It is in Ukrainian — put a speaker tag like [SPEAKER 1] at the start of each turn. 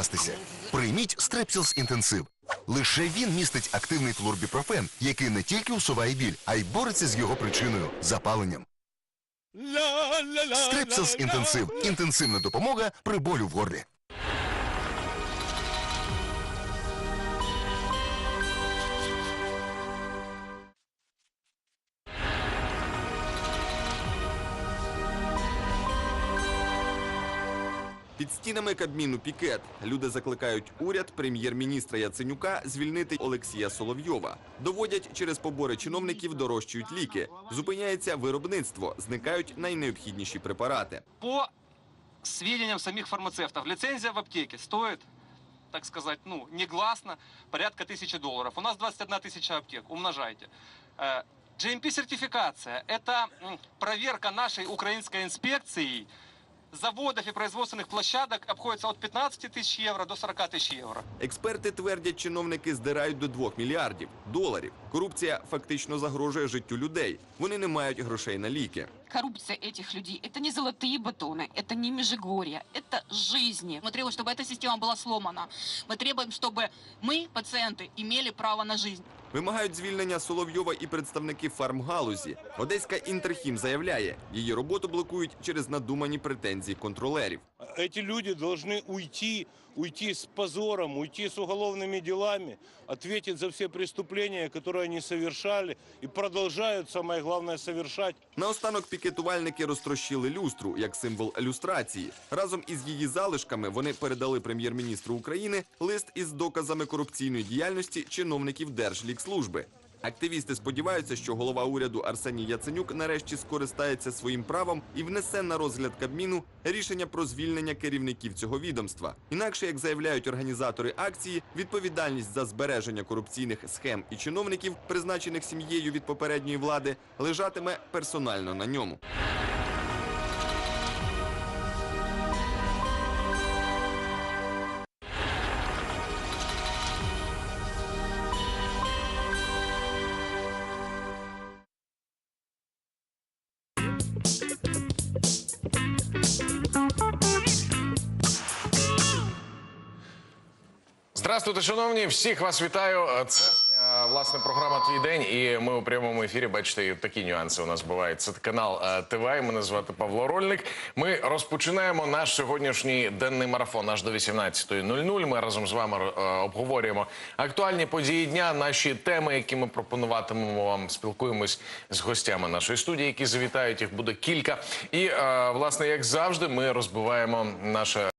[SPEAKER 1] запастися. Прийміть Strepsils інтенсив. Лише він містить активний флурбіпрофен, який не тільки усуває біль, а й бореться з його причиною запаленням. Strepsils інтенсив. Інтенсивна допомога при болю в горлі.
[SPEAKER 2] Під стінами Кабміну пікет люди закликають уряд прем'єр-міністра Яценюка звільнити Олексія Соловйова. Доводять через побори чиновників дорожчують ліки. Зупиняється виробництво, зникають найнеобхідніші препарати.
[SPEAKER 3] По сведениям самих фармацевтов, лицензия в аптеке стоит, так сказать, ну, негласно, порядка тысячи долларов. У нас 21 тысяча аптек, умножайте. Э, GMP-сертификация – это м, проверка нашей украинской инспекцией заводов и производственных площадок обходится от 15 тысяч евро до 40 тысяч евро.
[SPEAKER 2] Експерти твердять, чиновники здирають до 2 мільярдів доларів. Корупція фактично загрожує життю людей. Вони не мають грошей на ліки.
[SPEAKER 4] Коррупция этих людей – это не золотые батоны, это не межигорье, это жизни. Мы требуем, чтобы эта система была сломана. Мы требуем, чтобы мы, пациенты, имели право на жизнь.
[SPEAKER 2] Вимагають звільнення Соловйова і представники фармгалузі. Одеська Інтерхім заявляє, її роботу блокують через надумані претензії контролерів.
[SPEAKER 5] Эти люди должны уйти, уйти с позором, уйти с уголовными делами, ответить за все преступления, которые они совершали и продолжают, самое главное, совершать.
[SPEAKER 2] Наостанок пікетувальники розтрощили люстру як символ люстрації. Разом із її залишками вони передали прем'єр-міністру України лист із доказами корупційної діяльності чиновників Держлікслужби. Активісти сподіваються, що голова уряду Арсеній Яценюк нарешті скористається своїм правом і внесе на розгляд Кабміну рішення про звільнення керівників цього відомства. Інакше, як заявляють організатори акції, відповідальність за збереження корупційних схем і чиновників, призначених сім'єю від попередньої влади, лежатиме персонально на ньому.
[SPEAKER 6] Здравствуйте, шановні! Всіх вас вітаю. Це е, власне програма Твій день, і ми у прямому ефірі. Бачите, такі нюанси у нас бувають. Це канал е, ТВ. Мене звати Павло Рольник. Ми розпочинаємо наш сьогоднішній денний марафон аж до 18.00. Ми разом з вами е, обговорюємо актуальні події дня, наші теми, які ми пропонуватимемо вам. Спілкуємось з гостями нашої студії, які завітають. Їх буде кілька. І е, власне, як завжди, ми розбиваємо наше